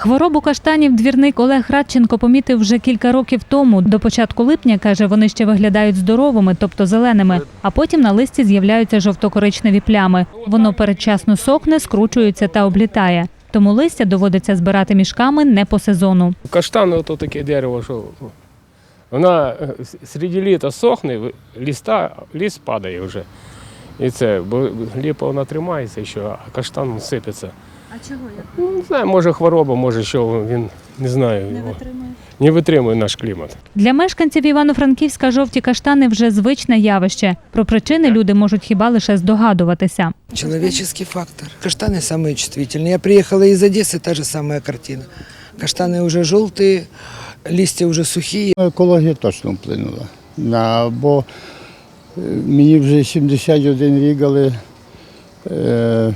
Хворобу каштанів двірник Олег Радченко помітив вже кілька років тому. До початку липня каже, вони ще виглядають здоровими, тобто зеленими, а потім на листі з'являються жовто-коричневі плями. Воно передчасно сохне, скручується та облітає. Тому листя доводиться збирати мішками не по сезону. Каштан ото таке дерево, що вона е, серед літа сохне, ліста, ліс падає вже. І це, бо ліпа вона тримається ще, а каштан сипеться. А чого як Ну, не знаю, може хвороба, може що він не знаю. його. витримує? Не витримує наш клімат. Для мешканців Івано-Франківська жовті каштани вже звичне явище. Про причини люди можуть хіба лише здогадуватися. Человеческий фактор. Каштаны самые чувствительные. Я приехала из Одессы, та же самая картина. Каштаны уже желтые, листья уже сухие. Екологія точно вплинула. На, бо е, мені вже 71 рік, але е,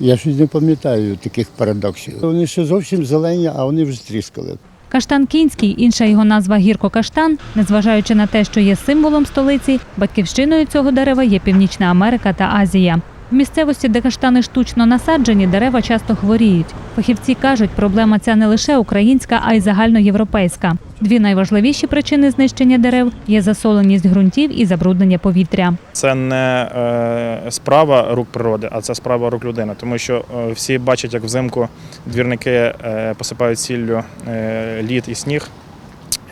я щось не пам'ятаю таких парадоксів. Вони ще зовсім зелені, а вони вже тріскали. Каштан кінський, інша його назва гіркокаштан, незважаючи на те, що є символом столиці, батьківщиною цього дерева є Північна Америка та Азія. В місцевості, де каштани штучно насаджені, дерева часто хворіють. Фахівці кажуть, проблема ця не лише українська, а й загальноєвропейська. Дві найважливіші причини знищення дерев є засоленість ґрунтів і забруднення повітря. Це не е, справа рук природи, а це справа рук людини. Тому що е, всі бачать, як взимку двірники е, посипають сіллю лід і сніг.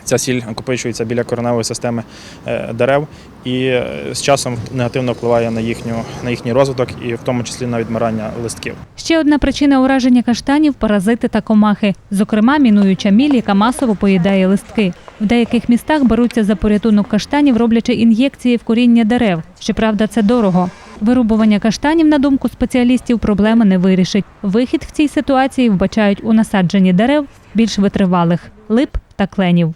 Ця сіль накопичується біля кореневої системи е, дерев і е, з часом негативно впливає на їхню на їхній розвиток, і в тому числі на відмирання листків. Ще одна причина ураження каштанів паразити та комахи, зокрема мінуюча міль, яка масово поїдає листки. В деяких містах беруться за порятунок каштанів, роблячи ін'єкції в коріння дерев. Щоправда, це дорого. Вирубування каштанів, на думку спеціалістів, проблеми не вирішить. Вихід в цій ситуації вбачають у насадженні дерев більш витривалих лип та кленів.